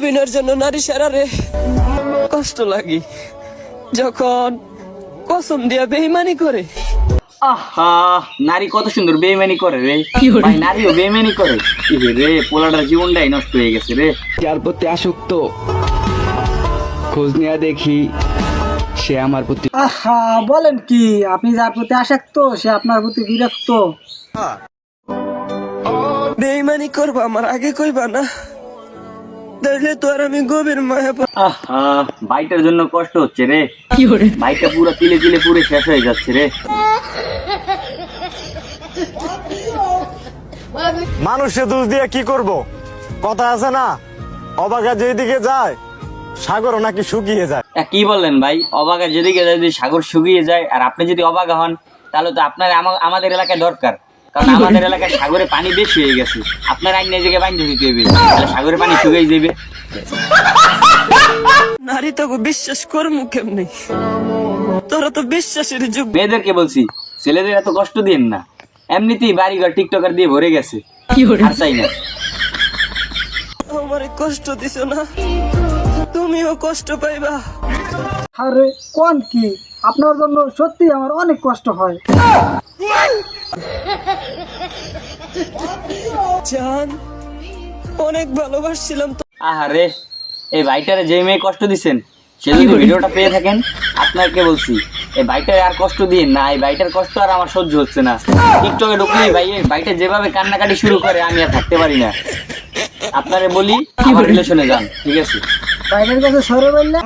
অভিনয়ের জন্য নারী সারারে কষ্ট লাগে। যখন কসম দিয়া বেইমানি করে। আহা নারী কত সুন্দর বেইমানি করে রে। ভাই নারীও বেইমানি করে। রে পোলাটার জীবনটাই নষ্ট হয়ে গেছে রে। যার প্রতি আসক্ত খোঁজ নেওয়া দেখি সে আমার প্রতি আহা বলেন কি আপনি যার প্রতি আসক্ত সে আপনার প্রতি বিরক্ত। বেইমানি করবা আমার আগে কইবা না। আর আমি গভীর মায়া আহা বাইটার জন্য কষ্ট হচ্ছে রে। বাইকটা পুরো তিলে তিলে পুরো শেষ হয়ে যাচ্ছে রে। মানুষে দোষ দিয়ে কি করব? কথা আছে না? অবাগা যেদিকে যায় সাগরও নাকি শুকিয়ে যায়। কি বললেন ভাই? অবাগা যেদিকে যদি সাগর শুকিয়ে যায় আর আপনি যদি অবাগা হন তাহলে তো আপনার আমাদের এলাকায় দরকার। কারণ আমাদের এলাকায় সাগরে পানি বেশি হয়ে গেছে। আপনার আইন জায়গায় বাইন্ধে দিতে হবে। তাহলে সাগরে পানি শুকিয়ে যাবে। নারী তো বিশ্বাস করমু কেমনি? তোরা তো বিশ্বাসের যুগ মেয়েদেরকে বলছি ছেলেদের এত কষ্ট দিন না। এমনিতেই বাড়িঘর টিকটকার দিয়ে ভরে গেছে। আর চাই না। আমারে কষ্ট দিছো না? তুমিও কষ্ট পাইবা। আরে কোন কি? আপনার জন্য সত্যি আমার অনেক কষ্ট হয়। জান অনেক ভালোবাসছিলাম তো। আহারে এই ভাইটারে যে মেয়ে কষ্ট দিচ্ছেন সে যদি ভিডিওটা পেয়ে থাকেন আপনাকে বলছি? এই ভাইটারে আর কষ্ট দিন না এই ভাইটার কষ্ট আর আমার সহ্য হচ্ছে না। টিকটকে ঢুকলেই ভাই এই ভাইটা যেভাবে কান্নাকাটি শুরু করে আমি আর থাকতে পারি না। আপনারে বলি আমার রিলেশনে যান ঠিক আছে? কাছে সরে বললে?